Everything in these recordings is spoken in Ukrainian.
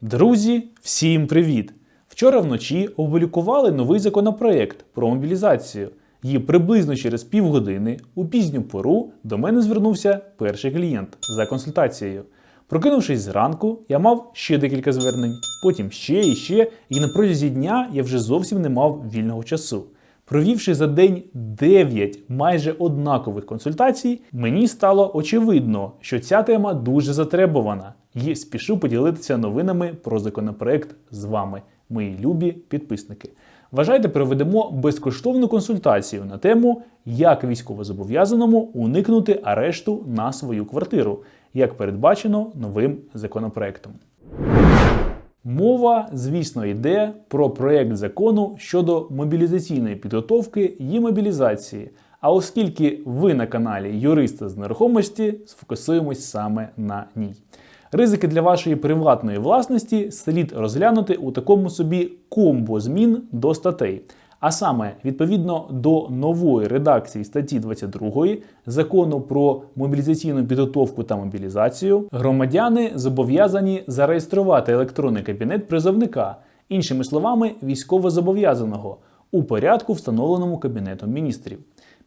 Друзі, всім привіт! Вчора вночі опублікували новий законопроект про мобілізацію. І приблизно через півгодини у пізню пору до мене звернувся перший клієнт за консультацією. Прокинувшись зранку, я мав ще декілька звернень, потім ще і ще, і на протязі дня я вже зовсім не мав вільного часу. Провівши за день 9 майже однакових консультацій, мені стало очевидно, що ця тема дуже затребувана, і спішу поділитися новинами про законопроект з вами, мої любі підписники. Вважайте, проведемо безкоштовну консультацію на тему, як військовозобов'язаному уникнути арешту на свою квартиру, як передбачено новим законопроектом. Мова, звісно, йде про проєкт закону щодо мобілізаційної підготовки і мобілізації. А оскільки ви на каналі Юриста з нерухомості, сфокусуємось саме на ній. Ризики для вашої приватної власності слід розглянути у такому собі комбо змін до статей. А саме, відповідно до нової редакції статті 22 закону про мобілізаційну підготовку та мобілізацію, громадяни зобов'язані зареєструвати електронний кабінет призовника, іншими словами, військовозобов'язаного, у порядку, встановленому Кабінетом міністрів.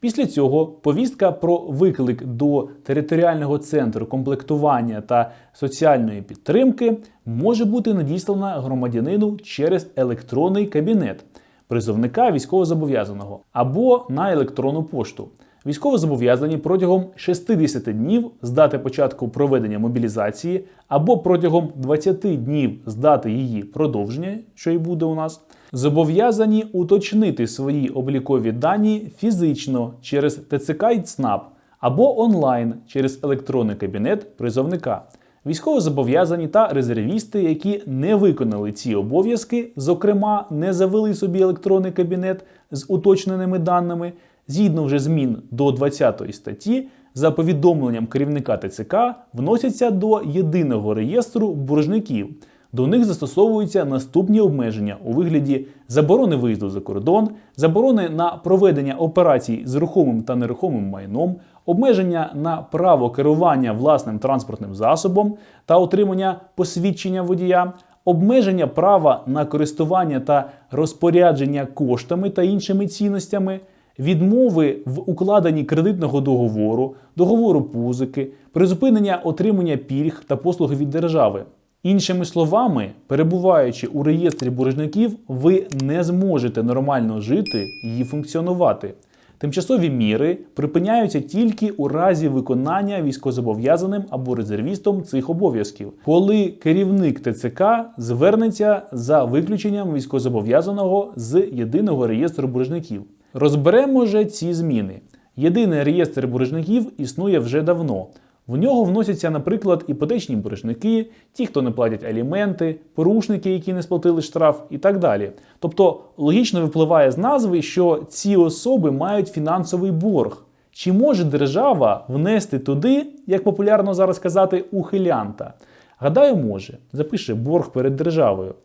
Після цього повістка про виклик до територіального центру комплектування та соціальної підтримки може бути надіслана громадянину через електронний кабінет призовника військовозобов'язаного або на електронну пошту. Військовозобов'язані протягом 60 днів з дати початку проведення мобілізації або протягом 20 днів з дати її продовження, що і буде у нас, зобов'язані уточнити свої облікові дані фізично через ТЦК і ЦНАП або онлайн через електронний кабінет призовника. Військовозобов'язані та резервісти, які не виконали ці обов'язки, зокрема, не завели собі електронний кабінет з уточненими даними, згідно вже змін до 20 статті, за повідомленням керівника ТЦК вносяться до єдиного реєстру боржників. До них застосовуються наступні обмеження у вигляді заборони виїзду за кордон, заборони на проведення операцій з рухомим та нерухомим майном, обмеження на право керування власним транспортним засобом та отримання посвідчення водія, обмеження права на користування та розпорядження коштами та іншими цінностями. Відмови в укладенні кредитного договору, договору позики, призупинення отримання пільг та послуг від держави. Іншими словами, перебуваючи у реєстрі боржників, ви не зможете нормально жити і функціонувати. Тимчасові міри припиняються тільки у разі виконання військовозобов'язаним або резервістом цих обов'язків, коли керівник ТЦК звернеться за виключенням військовозобов'язаного з єдиного реєстру боржників. Розберемо же ці зміни. Єдиний реєстр боржників існує вже давно. В нього вносяться, наприклад, іпотечні боржники, ті, хто не платять аліменти, порушники, які не сплатили штраф, і так далі. Тобто логічно випливає з назви, що ці особи мають фінансовий борг. Чи може держава внести туди, як популярно зараз казати, ухилянта? Гадаю, може. Запише борг перед державою.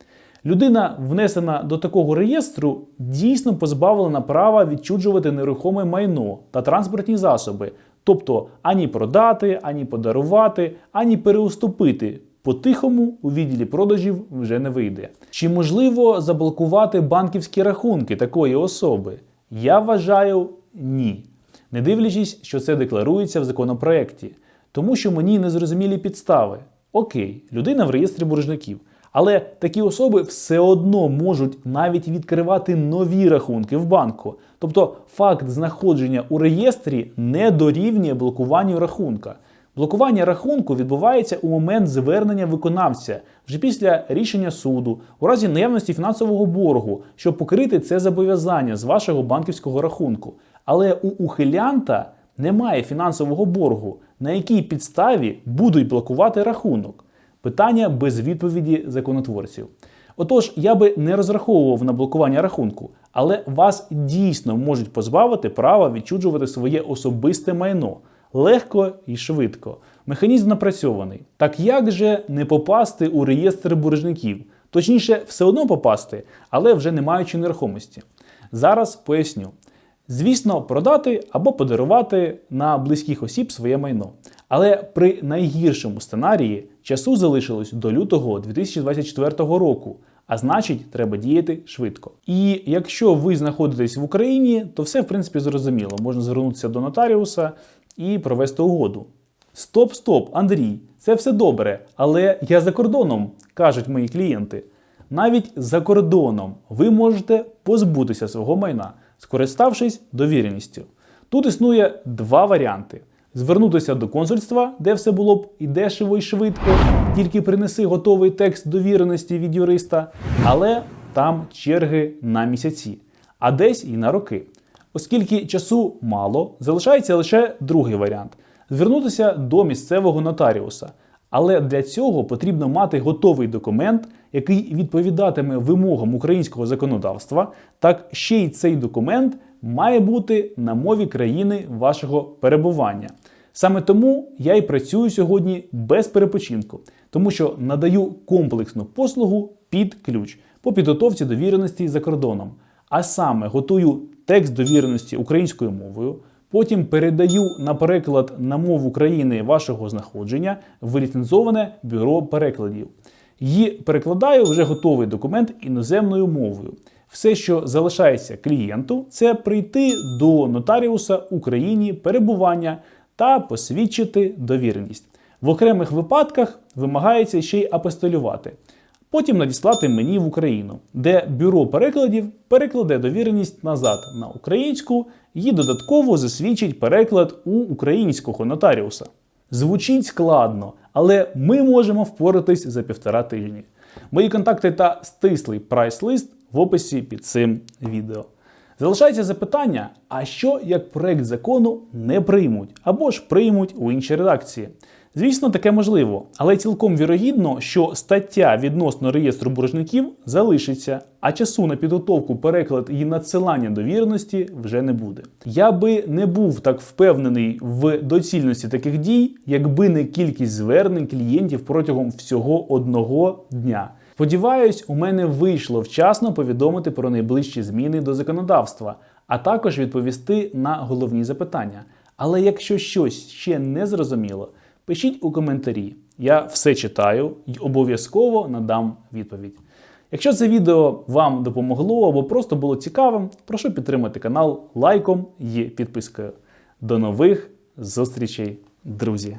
Людина, внесена до такого реєстру, дійсно позбавлена права відчуджувати нерухоме майно та транспортні засоби, тобто ані продати, ані подарувати, ані переуступити. По-тихому у відділі продажів вже не вийде. Чи можливо заблокувати банківські рахунки такої особи? Я вважаю ні. Не дивлячись, що це декларується в законопроекті, тому що мені незрозумілі підстави. Окей, людина в реєстрі боржників. Але такі особи все одно можуть навіть відкривати нові рахунки в банку. Тобто факт знаходження у реєстрі не дорівнює блокуванню рахунка. Блокування рахунку відбувається у момент звернення виконавця вже після рішення суду, у разі наявності фінансового боргу, щоб покрити це зобов'язання з вашого банківського рахунку. Але у ухилянта немає фінансового боргу, на якій підставі будуть блокувати рахунок. Питання без відповіді законотворців. Отож, я би не розраховував на блокування рахунку, але вас дійсно можуть позбавити права відчуджувати своє особисте майно легко і швидко. Механізм напрацьований. Так як же не попасти у реєстр боржників? Точніше, все одно попасти, але вже не маючи нерухомості. Зараз поясню. Звісно, продати або подарувати на близьких осіб своє майно. Але при найгіршому сценарії часу залишилось до лютого 2024 року. А значить, треба діяти швидко. І якщо ви знаходитесь в Україні, то все в принципі зрозуміло. Можна звернутися до нотаріуса і провести угоду. Стоп, стоп, Андрій, це все добре, але я за кордоном, кажуть мої клієнти. Навіть за кордоном ви можете позбутися свого майна, скориставшись довіреністю. Тут існує два варіанти: звернутися до консульства, де все було б і дешево, і швидко, тільки принеси готовий текст довіреності від юриста, але там черги на місяці, а десь і на роки. Оскільки часу мало, залишається лише другий варіант звернутися до місцевого нотаріуса. Але для цього потрібно мати готовий документ, який відповідатиме вимогам українського законодавства. Так ще й цей документ має бути на мові країни вашого перебування. Саме тому я і працюю сьогодні без перепочинку, тому що надаю комплексну послугу під ключ по підготовці довіреності за кордоном. А саме готую текст довіреності українською мовою. Потім передаю на переклад на мову країни вашого знаходження в ліцензоване бюро перекладів. І перекладаю вже готовий документ іноземною мовою. Все, що залишається клієнту, це прийти до нотаріуса Україні перебування та посвідчити довіреність. В окремих випадках вимагається ще й апостолювати. Потім надіслати мені в Україну, де бюро перекладів перекладе довіреність назад на українську і додатково засвідчить переклад у українського нотаріуса. Звучить складно, але ми можемо впоратись за півтора тижні. Мої контакти та стислий прайс-лист в описі під цим відео. Залишається запитання: а що як проект закону не приймуть або ж приймуть у іншій редакції? Звісно, таке можливо, але цілком вірогідно, що стаття відносно реєстру боржників залишиться, а часу на підготовку, переклад і надсилання довіреності вже не буде. Я би не був так впевнений в доцільності таких дій, якби не кількість звернень клієнтів протягом всього одного дня. Сподіваюсь, у мене вийшло вчасно повідомити про найближчі зміни до законодавства, а також відповісти на головні запитання. Але якщо щось ще не зрозуміло, пишіть у коментарі. Я все читаю і обов'язково надам відповідь. Якщо це відео вам допомогло або просто було цікавим, прошу підтримати канал лайком і підпискою. До нових зустрічей, друзі!